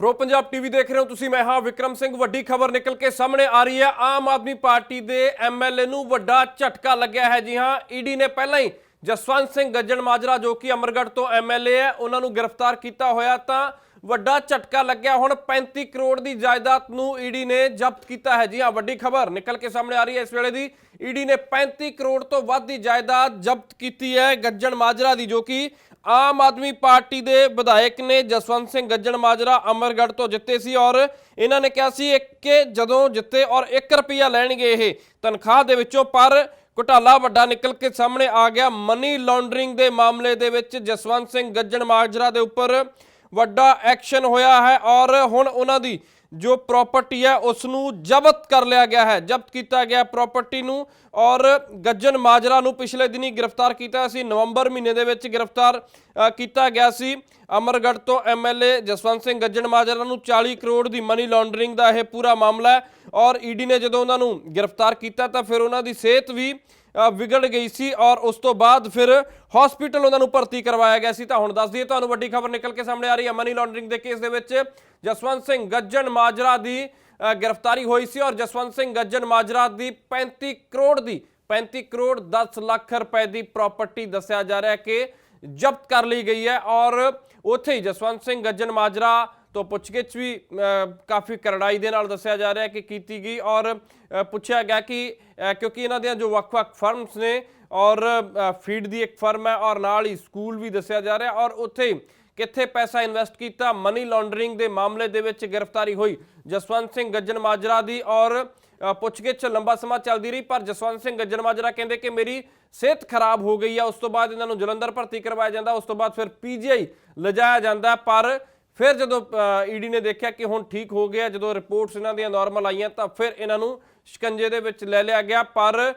Pro Punjab TV ਦੇਖ ਰਹੇ ਹੋ ਤੁਸੀਂ, ਮੈਂ ਹਾਂ ਵਿਕਰਮ ਸਿੰਘ। ਵੱਡੀ ਖਬਰ ਨਿਕਲ ਕੇ ਸਾਹਮਣੇ ਆ ਰਹੀ ਹੈ। ਆਮ ਆਦਮੀ ਪਾਰਟੀ ਦੇ ਐਮਐਲਏ ਨੂੰ ਵੱਡਾ ਝਟਕਾ ਲੱਗਿਆ ਹੈ ਜੀ ਹਾਂ। ਈਡੀ ਨੇ ਪਹਿਲਾਂ ਹੀ ਜਸਵੰਤ ਸਿੰਘ ਗੱਜਣ ਮਾਜਰਾ, ਜੋ ਕਿ ਅਮਰਗੜ੍ਹ ਤੋਂ ਐਮਐਲਏ ਹੈ, ਉਹਨਾਂ ਨੂੰ ਗ੍ਰਿਫਤਾਰ ਕੀਤਾ ਹੋਇਆ ਤਾਂ ਵੱਡਾ ਝਟਕਾ ਲੱਗਿਆ। ਹੁਣ 35 ਕਰੋੜ ਦੀ ਜਾਇਦਾਦ ਨੂੰ ਈਡੀ ਨੇ ਜ਼ਬਤ ਕੀਤਾ ਹੈ ਜੀ ਹਾਂ। ਵੱਡੀ ਖਬਰ ਨਿਕਲ ਕੇ ਸਾਹਮਣੇ ਆ ਰਹੀ ਹੈ ਇਸ ਵੇਲੇ ਦੀ। ਈਡੀ ਨੇ 35 ਕਰੋੜ ਤੋਂ ਵੱਧ ਦੀ ਜਾਇਦਾਦ ਜ਼ਬਤ ਕੀਤੀ ਹੈ ਗੱਜਣ ਮਾਜਰਾ ਦੀ, ਜੋ ਕਿ ਆਮ ਆਦਮੀ ਪਾਰਟੀ ਦੇ ਵਿਧਾਇਕ ਨੇ ਜਸਵੰਤ ਸਿੰਘ ਗੱਜਣ ਮਾਜਰਾ ਅਮਰਗੜ੍ਹ ਤੋਂ ਜਿੱਤੇ ਸੀ ਔਰ ਇਹਨਾਂ ਨੇ ਕਿਹਾ ਸੀ ਇੱਕ ਕਿ ਜਦੋਂ ਜਿੱਤੇ ਔਰ 1 ਰੁਪਿਆ ਲੈਣਗੇ ਇਹ ਤਨਖਾਹ ਦੇ ਵਿੱਚੋਂ, ਪਰ ਘੁਟਾਲਾ ਵੱਡਾ ਨਿਕਲ ਕੇ ਸਾਹਮਣੇ ਆ ਗਿਆ। ਮਨੀ ਲਾਂਡਰਿੰਗ ਦੇ ਮਾਮਲੇ ਦੇ ਵਿੱਚ ਜਸਵੰਤ ਸਿੰਘ ਗੱਜਣ ਮਾਜਰਾ ਦੇ ਉੱਪਰ ਵੱਡਾ ਐਕਸ਼ਨ ਹੋਇਆ ਹੈ ਔਰ ਹੁਣ ਉਹਨਾਂ ਦੀ ਜੋ ਪ੍ਰਾਪਰਟੀ ਹੈ ਉਸ ਨੂੰ ਜ਼ਬਤ ਕਰ ਲਿਆ ਗਿਆ ਹੈ। ਜ਼ਬਤ ਕੀਤਾ ਗਿਆ ਪ੍ਰਾਪਰਟੀ ਨੂੰ ਔਰ ਗੱਜਨ ਮਾਜਰਾ ਨੂੰ ਪਿਛਲੇ ਦਿਨੀ ਗ੍ਰਿਫਤਾਰ ਕੀਤਾ ਸੀ। ਨਵੰਬਰ ਮਹੀਨੇ ਦੇ ਵਿੱਚ ਗ੍ਰਿਫਤਾਰ ਕੀਤਾ ਗਿਆ ਸੀ। ਅਮਰਗੜ੍ਹ ਤੋਂ ਐਮਐਲਏ ਜਸਵੰਤ ਸਿੰਘ ਗੱਜਣ ਮਾਜਰਾ ਨੂੰ 40 ਕਰੋੜ ਦੀ ਮਨੀ ਲਾਂਡਰਿੰਗ ਦਾ ਇਹ ਪੂਰਾ ਮਾਮਲਾ ਹੈ। ਔਰ ਈਡੀ ਨੇ ਜਦੋਂ ਉਹਨਾਂ ਨੂੰ ਗ੍ਰਿਫਤਾਰ ਕੀਤਾ ਤਾਂ ਫਿਰ ਉਹਨਾਂ ਦੀ ਸਿਹਤ ਵੀ ਵਿਗੜ ਗਈ ਸੀ ਔਰ ਉਸ ਤੋਂ ਬਾਅਦ ਫਿਰ ਹਸਪੀਟਲ ਉਹਨਾਂ ਨੂੰ ਭਰਤੀ ਕਰਵਾਇਆ ਗਿਆ ਸੀ। ਤਾਂ ਹੁਣ ਦੱਸ ਦਈਏ, ਤੁਹਾਨੂੰ ਵੱਡੀ ਖਬਰ ਨਿਕਲ ਕੇ ਸਾਹਮਣੇ ਆ ਰਹੀ ਹੈ। ਮਨੀ ਲਾਂਡਰਿੰਗ ਦੇ ਕੇਸ ਦੇ ਵਿੱਚ ਜਸਵੰਤ ਸਿੰਘ ਗੱਜਣ ਮਾਜਰਾ ਦੀ ਗ੍ਰਿਫਤਾਰੀ ਹੋਈ ਸੀ ਔਰ ਜਸਵੰਤ ਸਿੰਘ ਗੱਜਣ ਮਾਜਰਾ ਦੀ 35 ਕਰੋੜ ਦੀ 35 ਕਰੋੜ 10 ਲੱਖ ਰੁਪਏ ਦੀ ਪ੍ਰਾਪਰਟੀ ਦੱਸਿਆ ਜਾ ਰਿਹਾ ਹੈ ਕਿ ਜ਼ਬਤ ਕਰ ਲਈ ਗਈ ਹੈ। ਔਰ ਉੱਥੇ ਹੀ ਜਸਵੰਤ ਸਿੰਘ ਗੱਜਣ ਮਾਜਰਾ ਤੋਂ ਪੁੱਛਗਿੱਛ ਵੀ ਕਾਫੀ ਕਰੜਾਈ ਦੇ ਨਾਲ ਦੱਸਿਆ ਜਾ ਰਿਹਾ ਕਿ ਕੀਤੀ ਗਈ ਔਰ ਪੁੱਛਿਆ ਗਿਆ ਕਿ ਕਿਉਂਕਿ ਇਹਨਾਂ ਦੀਆਂ ਜੋ ਵੱਖ-ਵੱਖ ਫਰਮਸ ਨੇ ਔਰ ਫੀਡ ਦੀ ਇੱਕ ਫਰਮ ਹੈ ਔਰ ਨਾਲ ਹੀ ਸਕੂਲ ਵੀ ਦੱਸਿਆ ਜਾ ਰਿਹਾ ਔਰ ਉੱਥੇ ਕਿੱਥੇ ਪੈਸਾ ਇਨਵੈਸਟ ਕੀਤਾ, ਮਨੀ ਲਾਂਡਰਿੰਗ ਦੇ ਮਾਮਲੇ ਦੇ ਵਿੱਚ ਗ੍ਰਿਫਤਾਰੀ ਹੋਈ। ਜਸਵੰਤ ਸਿੰਘ ਗੱਜਣ ਮਾਜਰਾ ਦੀ ਔਰ ਪੁੱਛਗਿੱਛ ਲੰਬਾ ਸਮਾਂ ਚੱਲਦੀ ਰਹੀ, ਪਰ ਜਸਵੰਤ ਸਿੰਘ ਗੱਜਣ ਮਾਜਰਾ ਕਹਿੰਦੇ ਕਿ ਮੇਰੀ ਸਿਹਤ ਖਰਾਬ ਹੋ ਗਈ ਆ, ਉਸ ਤੋਂ ਬਾਅਦ ਇਹਨਾਂ ਨੂੰ ਜਲੰਧਰ ਭਰਤੀ ਕਰਵਾਇਆ ਜਾਂਦਾ, ਉਸ ਤੋਂ ਬਾਅਦ ਫਿਰ ਪੀਜੀਆਈ ਲਿਜਾਇਆ ਜਾਂਦਾ, ਪਰ ਫਿਰ ਜਦੋਂ ਈਡੀ ਨੇ ਦੇਖਿਆ ਕਿ ਹੁਣ ਠੀਕ ਹੋ ਗਿਆ, ਜਦੋਂ ਰਿਪੋਰਟਸ ਇਹਨਾਂ ਦੀਆਂ ਨਾਰਮਲ ਆਈਆਂ, ਤਾਂ ਫਿਰ ਇਹਨਾਂ ਨੂੰ ਸ਼ਿਕੰਜੇ ਦੇ ਵਿੱਚ ਲੈ ਲਿਆ ਗਿਆ। ਪਰ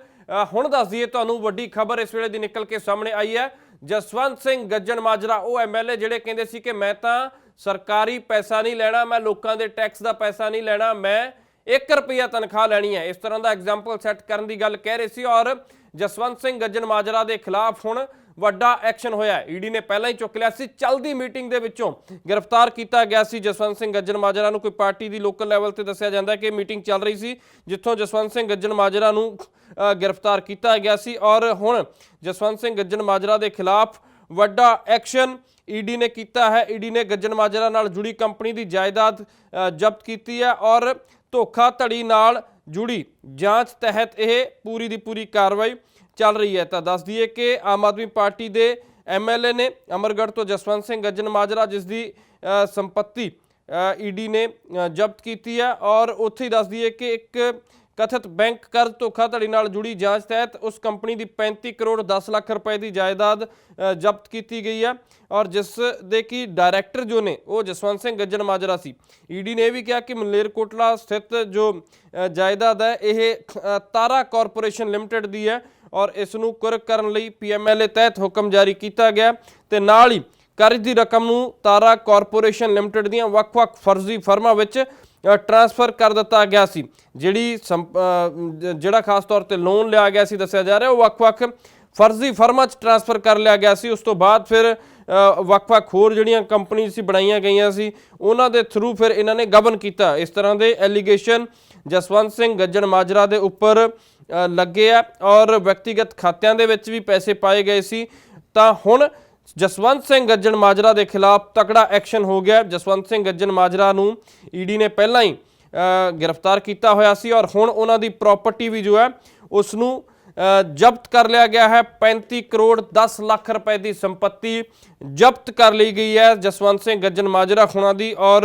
ਹੁਣ ਦੱਸ ਦਈਏ, ਤੁਹਾਨੂੰ ਵੱਡੀ ਖਬਰ ਇਸ ਵੇਲੇ ਦੀ ਨਿਕਲ ਕੇ ਸਾਹਮਣੇ ਆਈ ਹੈ। ਜਸਵੰਤ ਸਿੰਘ ਗੱਜਣ ਮਾਜਰਾ, ਉਹ ਐਮਐਲਏ ਜਿਹੜੇ ਕਹਿੰਦੇ ਸੀ ਕਿ ਮੈਂ ਤਾਂ ਸਰਕਾਰੀ ਪੈਸਾ ਨਹੀਂ ਲੈਣਾ, ਮੈਂ ਲੋਕਾਂ ਦੇ ਟੈਕਸ ਦਾ ਪੈਸਾ ਨਹੀਂ ਲੈਣਾ, ਮੈਂ 1 ਰੁਪਿਆ ਤਨਖਾਹ ਲੈਣੀ ਹੈ। ਇਸ ਤਰ੍ਹਾਂ ਦਾ ਐਗਜ਼ਾਮਪਲ ਸੈੱਟ ਕਰਨ ਦੀ ਗੱਲ ਕਹਿ ਰਹੇ ਸੀ ਔਰ ਜਸਵੰਤ ਸਿੰਘ ਗੱਜਣ ਮਾਜਰਾ ਦੇ ਖਿਲਾਫ ਹੁਣ ਵੱਡਾ ਐਕਸ਼ਨ ਹੋਇਆ ਈਡੀ ਨੇ ਪਹਿਲਾਂ ਹੀ ਚੁੱਕ ਲਿਆ ਸੀ। ਚਲਦੀ ਮੀਟਿੰਗ ਦੇ ਵਿੱਚੋਂ ਗ੍ਰਿਫਤਾਰ ਕੀਤਾ ਗਿਆ ਸੀ ਜਸਵੰਤ ਸਿੰਘ ਗੱਜਣ ਮਾਜਰਾ ਨੂੰ। ਕੋਈ ਪਾਰਟੀ ਦੀ ਲੋਕਲ ਲੈਵਲ ਤੇ ਦੱਸਿਆ ਜਾਂਦਾ ਕਿ ਮੀਟਿੰਗ ਚੱਲ ਰਹੀ ਸੀ, ਜਿੱਥੋਂ ਜਸਵੰਤ ਸਿੰਘ ਗੱਜਣ ਮਾਜਰਾ ਨੂੰ ਗ੍ਰਿਫਤਾਰ ਕੀਤਾ ਗਿਆ ਸੀ। ਔਰ ਹੁਣ ਜਸਵੰਤ ਸਿੰਘ ਗੱਜਣ ਮਾਜਰਾ ਦੇ ਖਿਲਾਫ ਵੱਡਾ ਐਕਸ਼ਨ ਈਡੀ ਨੇ ਕੀਤਾ ਹੈ। ਈਡੀ ਨੇ ਗੱਜਣ ਮਾਜਰਾ ਨਾਲ ਜੁੜੀ ਕੰਪਨੀ ਦੀ ਜਾਇਦਾਦ ਜ਼ਬਤ ਕੀਤੀ ਹੈ ਔਰ ਧੋਖਾ ਧੜੀ ਨਾਲ ਜੁੜੀ ਜਾਂਚ ਤਹਿਤ ਇਹ ਪੂਰੀ ਦੀ ਪੂਰੀ ਕਾਰਵਾਈ ਚੱਲ ਰਹੀ ਹੈ। ਤਾਂ ਦੱਸ ਦਈਏ ਕਿ ਆਮ ਆਦਮੀ ਪਾਰਟੀ ਦੇ ਐਮਐਲਏ ਨੇ ਅਮਰਗੜ੍ਹ ਤੋਂ ਜਸਵੰਤ ਸਿੰਘ ਗੱਜਣ ਮਾਜਰਾ, ਜਿਸ ਦੀ ਸੰਪਤੀ ਸੰਪत्ति ਈਡੀ ਨੇ ਜ਼ਬਤ ਕੀਤੀ ਹੈ। ਔਰ ਉੱਥੇ ਹੀ ਦੱਸ ਦਈਏ ਕਿ ਇੱਕ ਕਥਿਤ ਬੈਂਕ ਕਰਜ਼ ਧੋਖਾਧੜੀ ਨਾਲ ਜੁੜੀ ਜਾਂਚ ਤਹਿਤ ਉਸ ਕੰਪਨੀ ਦੀ 35 ਕਰੋੜ 10 ਲੱਖ ਰੁਪਏ ਦੀ ਜਾਇਦਾਦ ਜ਼ਬਤ ਕੀਤੀ ਗਈ ਹੈ। ਔਰ ਜਿਸ ਦੇ ਕੀ ਡਾਇਰੈਕਟਰ ਜੋ ਨੇ, ਉਹ ਜਸਵੰਤ ਸਿੰਘ ਗੱਜਣ ਮਾਜਰਾ ਸੀ। ਈਡੀ ਨੇ ਇਹ ਵੀ ਕਿਹਾ ਕਿ ਮਲੇਰਕੋਟਲਾ ਸਥਿਤ ਜੋ ਜਾਇਦਾਦ ਹੈ, ਇਹ ਤਾਰਾ ਕਾਰਪੋਰੇਸ਼ਨ ਲਿਮਟਿਡ ਦੀ ਹੈ। ਔਰ ਇਸ ਨੂੰ ਕੁਰਕ ਕਰਨ ਲਈ ਪੀਐਮਐਲਏ ਤਹਿਤ ਹੁਕਮ ਜਾਰੀ ਕੀਤਾ ਗਿਆ ਤੇ ਨਾਲ ਹੀ ਕਰਜ਼ ਦੀ ਰਕਮ ਨੂੰ ਤਾਰਾ ਕਾਰਪੋਰੇਸ਼ਨ ਲਿਮਟਿਡ ਦੀਆਂ ਵੱਖ-ਵੱਖ ਫਰਜ਼ੀ ਫਰਮਾਂ ਵਿੱਚ ਅ, ਟ੍ਰਾਂਸਫਰ ਕਰ ਦਿੱਤਾ ਗਿਆ ਸੀ ਜਿਹੜੀ ਸੰਪ- ਜਿਹੜਾ ਖਾਸ ਤੌਰ ਤੇ ਲੋਨ ਲਿਆ ਗਿਆ ਸੀ ਦੱਸਿਆ ਜਾ ਰਿਹਾ ਉਹ ਵੱਖ-ਵੱਖ ਫਰਜ਼ੀ ਫਰਮਾਂ 'ਚ ਟ੍ਰਾਂਸਫਰ ਕਰ ਲਿਆ ਗਿਆ ਸੀ। ਉਸ ਤੋਂ ਬਾਅਦ ਫਿਰ ਵੱਖ-ਵੱਖ ਹੋਰ ਜਿਹੜੀਆਂ ਕੰਪਨੀ ਸੀ ਬਣਾਈਆਂ ਗਈਆਂ ਸੀ ਉਹਨਾਂ ਦੇ ਥਰੂ ਫਿਰ ਇਹਨਾਂ ਨੇ ਗਬਨ ਕੀਤਾ। ਇਸ ਤਰ੍ਹਾਂ ਦੇ ਐਲੀਗੇਸ਼ਨ ਜਸਵੰਤ ਸਿੰਘ ਗੱਜਣ ਮਾਜਰਾ ਦੇ ਉੱਪਰ ਲੱਗੇ ਆ ਔਰ ਵਿਅਕਤੀਗਤ ਖਾਤਿਆਂ ਦੇ ਵਿੱਚ ਵੀ ਪੈਸੇ ਪਾਏ ਗਏ ਸੀ। ਤਾਂ ਹੁਣ ਜਸਵੰਤ ਸਿੰਘ ਗੱਜਣ ਮਾਜਰਾ ਦੇ ਖਿਲਾਫ ਤਕੜਾ ਐਕਸ਼ਨ ਹੋ ਗਿਆ। ਜਸਵੰਤ ਸਿੰਘ ਗੱਜਣ ਮਾਜਰਾ ਨੂੰ ਈਡੀ ਨੇ ਪਹਿਲਾਂ ਹੀ ਗ੍ਰਿਫਤਾਰ ਕੀਤਾ ਹੋਇਆ ਸੀ ਔਰ ਹੁਣ ਉਹਨਾਂ ਦੀ ਪ੍ਰਾਪਰਟੀ ਵੀ ਜੋ ਹੈ, ਉਸ ਨੂੰ ਜ਼ਬਤ ਕਰ ਲਿਆ ਗਿਆ ਹੈ। 35 ਕਰੋੜ 10 ਲੱਖ ਰੁਪਏ ਦੀ ਸੰਪਤੀ ਜ਼ਬਤ ਕਰ ਲਈ ਗਈ ਹੈ ਜਸਵੰਤ ਸਿੰਘ ਗੱਜਣ ਮਾਜਰਾ ਖੁਣਾ ਦੀ ਔਰ